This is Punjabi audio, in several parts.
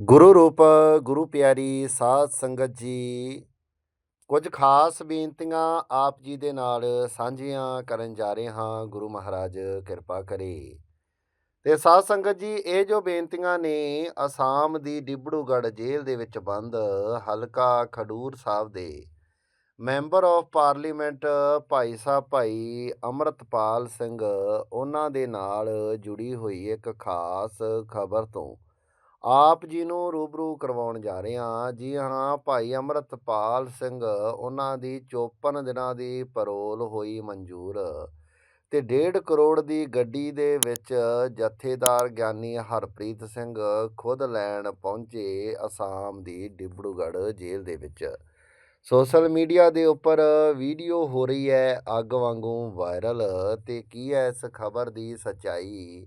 ਗੁਰੂ ਰੂਪ, ਗੁਰੂ ਪਿਆਰੀ, ਸਾਧ ਸੰਗਤ ਜੀ, ਕੁਝ ਖਾਸ ਬੇਨਤੀਆਂ ਆਪ ਜੀ ਦੇ ਨਾਲ ਸਾਂਝੀਆਂ ਕਰਨ ਜਾ ਰਹੇ ਹਾਂ। ਗੁਰੂ ਮਹਾਰਾਜ ਕਿਰਪਾ ਕਰੇ। ਤੇ ਸਾਧ ਸੰਗਤ ਜੀ, ਇਹ ਜੋ ਬੇਨਤੀਆਂ ਨੇ, ਅਸਾਮ ਦੀ ਡਿਬੜੂਗੜ੍ਹ ਜੇਲ੍ਹ ਦੇ ਵਿੱਚ ਬੰਦ, ਹਲਕਾ ਖਡੂਰ ਸਾਹਿਬ ਦੇ, member of parliament Bhai Sahib ਭਾਈ ਅਮਰਤਪਾਲ ਸਿੰਘ, ਉਹਨਾਂ ਦੇ ਨਾਲ ਜੁੜੀ ਹੋਈ ਇੱਕ ਖਾਸ ਖਬਰ ਤੋਂ ਆਪ ਜੀ ਨੂੰ ਰੂਬਰੂ ਕਰਵਾਉਣ ਜਾ ਰਹੇ ਹਾਂ। ਜੀ ਹਾਂ, ਭਾਈ ਅਮਰਤਪਾਲ ਸਿੰਘ, ਉਹਨਾਂ ਦੀ 54 ਦਿਨਾਂ ਦੀ ਪਰੋਲ ਹੋਈ ਮਨਜ਼ੂਰ ਤੇ 1.5 ਕਰੋੜ ਦੀ ਗੱਡੀ ਦੇ ਵਿੱਚ ਜਥੇਦਾਰ ਗਿਆਨੀ ਹਰਪ੍ਰੀਤ ਸਿੰਘ ਖੁਦ ਲੈਣ ਪਹੁੰਚੇ ਅਸਾਮ ਦੀ ਡਿਬੜੂਗੜ੍ਹ ਜੇਲ੍ਹ ਦੇ ਵਿੱਚ। ਸੋਸ਼ਲ ਮੀਡੀਆ ਦੇ ਉੱਪਰ ਵੀਡੀਓ ਹੋ ਰਹੀ ਹੈ ਅੱਗ ਵਾਂਗੂ ਵਾਇਰਲ ਤੇ ਕੀ ਹੈ ਇਸ ਖਬਰ ਦੀ ਸੱਚਾਈ?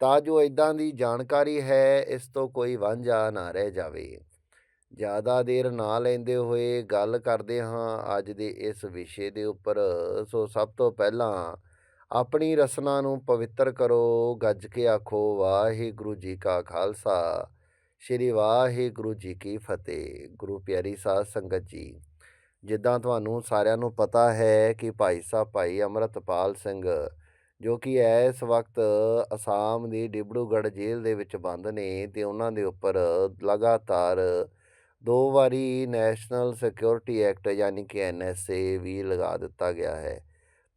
ਤਾਂ ਜੋ ਇਦਾਂ ਦੀ ਜਾਣਕਾਰੀ ਹੈ, ਇਸ ਤੋਂ ਕੋਈ ਵਾਂਝਾ ਨਾ ਰਹਿ ਜਾਵੇ। ਜ਼ਿਆਦਾ ਦੇਰ ਨਾ ਲੈਂਦੇ ਹੋਏ ਗੱਲ ਕਰਦੇ ਹਾਂ ਅੱਜ ਦੇ ਇਸ ਵਿਸ਼ੇ ਦੇ ਉੱਪਰ। ਸੋ ਸਭ ਤੋਂ ਪਹਿਲਾਂ ਆਪਣੀ ਰਸਨਾ ਨੂੰ ਪਵਿੱਤਰ ਕਰੋ, ਗੱਜ ਕੇ ਆਖੋ, ਵਾਹਿਗੁਰੂ ਜੀ ਕਾ ਖਾਲਸਾ। ਸ਼੍ਰੀ ਵਾਹਿਗੁਰੂ ਜੀ ਕੀ ਫਤਿਹ। ਗੁਰੂ ਪਿਆਰੀ ਸਾਧ ਸੰਗਤ ਜੀ, ਜਿੱਦਾਂ ਤੁਹਾਨੂੰ ਸਾਰਿਆਂ ਨੂੰ ਪਤਾ ਹੈ ਕਿ ਭਾਈ ਸਾਹਿਬ ਭਾਈ ਅਮਰਤਪਾਲ ਸਿੰਘ ਜੋ ਕਿ ਇਸ ਵਕਤ ਅਸਾਮ ਦੀ ਡਿਬੜੂਗੜ੍ਹ ਜੇਲ੍ਹ ਦੇ ਵਿੱਚ ਬੰਦ ਨੇ ਤੇ ਉਹਨਾਂ ਦੇ ਉੱਪਰ ਲਗਾਤਾਰ ਦੋ ਵਾਰੀ ਨੈਸ਼ਨਲ ਸਿਕਿਉਰਿਟੀ ਐਕਟ ਯਾਨੀ ਕਿ ਐਨਐਸਏ ਵੀ ਲਗਾ ਦਿੱਤਾ ਗਿਆ ਹੈ।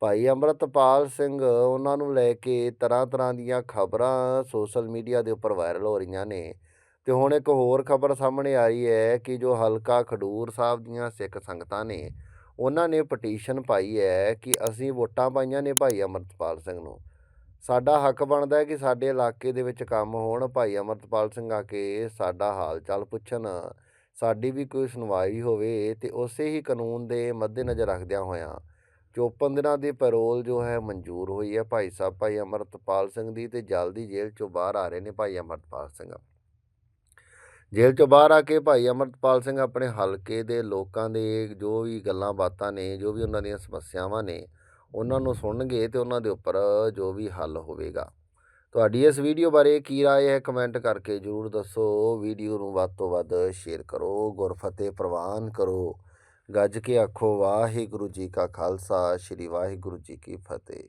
ਭਾਈ ਅਮਰਤਪਾਲ ਸਿੰਘ, ਉਹਨਾਂ ਨੂੰ ਲੈ ਕੇ ਤਰ੍ਹਾਂ ਤਰ੍ਹਾਂ ਦੀਆਂ ਖਬਰਾਂ ਸੋਸ਼ਲ ਮੀਡੀਆ ਦੇ ਉੱਪਰ ਵਾਇਰਲ ਹੋ ਰਹੀਆਂ ਨੇ ਤੇ ਹੁਣ ਇੱਕ ਹੋਰ ਖਬਰ ਸਾਹਮਣੇ ਆਈ ਹੈ ਕਿ ਜੋ ਹਲਕਾ ਖਡੂਰ ਸਾਹਿਬ ਦੀਆਂ ਸਿੱਖ ਸੰਗਤਾਂ ਨੇ ਉਹਨਾਂ ਨੇ ਪਟੀਸ਼ਨ ਪਾਈ ਹੈ ਕਿ ਅਸੀਂ ਵੋਟਾਂ ਪਾਈਆਂ ਨੇ ਭਾਈ ਅਮਰਤਪਾਲ ਸਿੰਘ ਨੂੰ। ਸਾਡਾ ਹੱਕ ਬਣਦਾ ਹੈ ਕਿ ਸਾਡੇ ਇਲਾਕੇ ਦੇ ਵਿੱਚ ਕੰਮ ਹੋਣ, ਭਾਈ ਅਮਰਤਪਾਲ ਸਿੰਘ ਆ ਕੇ ਸਾਡਾ ਹਾਲ ਚਾਲ ਪੁੱਛਣ, ਸਾਡੀ ਵੀ ਕੋਈ ਸੁਣਵਾਈ ਹੋਵੇ ਤੇ ਉਸੇ ਹੀ ਕਾਨੂੰਨ ਦੇ ਮੱਦੇਨਜ਼ਰ ਰੱਖਦਿਆਂ ਹੋਇਆਂ। 54 ਦਿਨਾਂ ਦੀ ਪੈਰੋਲ ਜੋ ਹੈ ਮਨਜ਼ੂਰ ਹੋਈ ਹੈ ਭਾਈ ਸਾਹਿਬ, ਭਾਈ ਅਮਰਤਪਾਲ ਸਿੰਘ ਦੀ ਤੇ ਜਲਦੀ ਜੇਲ੍ਹ ਚੋਂ ਬਾਹਰ ਆ ਰਹੇ ਨੇ ਭਾਈ ਅਮਰਤਪਾਲ ਸਿੰਘ। ਜੇਲ੍ਹ ਚੋਂ ਬਾਹਰ ਆ ਕੇ ਭਾਈ ਅਮਰਤਪਾਲ ਸਿੰਘ ਆਪਣੇ ਹਲਕੇ ਦੇ ਲੋਕਾਂ ਦੇ ਜੋ ਵੀ ਗੱਲਾਂ ਬਾਤਾਂ ਨੇ ਜੋ ਵੀ ਉਹਨਾਂ ਦੀਆਂ ਸਮੱਸਿਆਵਾਂ ਨੇ ਉਹਨਾਂ ਨੂੰ ਸੁਣਨਗੇ ਤੇ ਉਹਨਾਂ ਦੇ ਉੱਪਰ ਜੋ ਵੀ ਹੱਲ ਹੋਵੇਗਾ ਤੁਹਾਡੀ ਇਸ ਵੀਡੀਓ ਬਾਰੇ ਕੀ رائے ਹੈ ਕਮੈਂਟ ਕਰਕੇ ਜਰੂਰ ਦੱਸੋ ਵੀਡੀਓ ਨੂੰ ਵੱਧ ਤੋਂ ਵੱਧ ਸ਼ੇਅਰ ਕਰੋ ਗੁਰਫਤਿਹ ਪ੍ਰਵਾਨ ਕਰੋ ਗੱਜ ਕੇ ਆਖੋ ਵਾਹਿਗੁਰੂ ਜੀ ਕਾ ਖਾਲਸਾ ਸ੍ਰੀ ਵਾਹਿਗੁਰੂ ਜੀ ਕੀ ਫਤਿਹ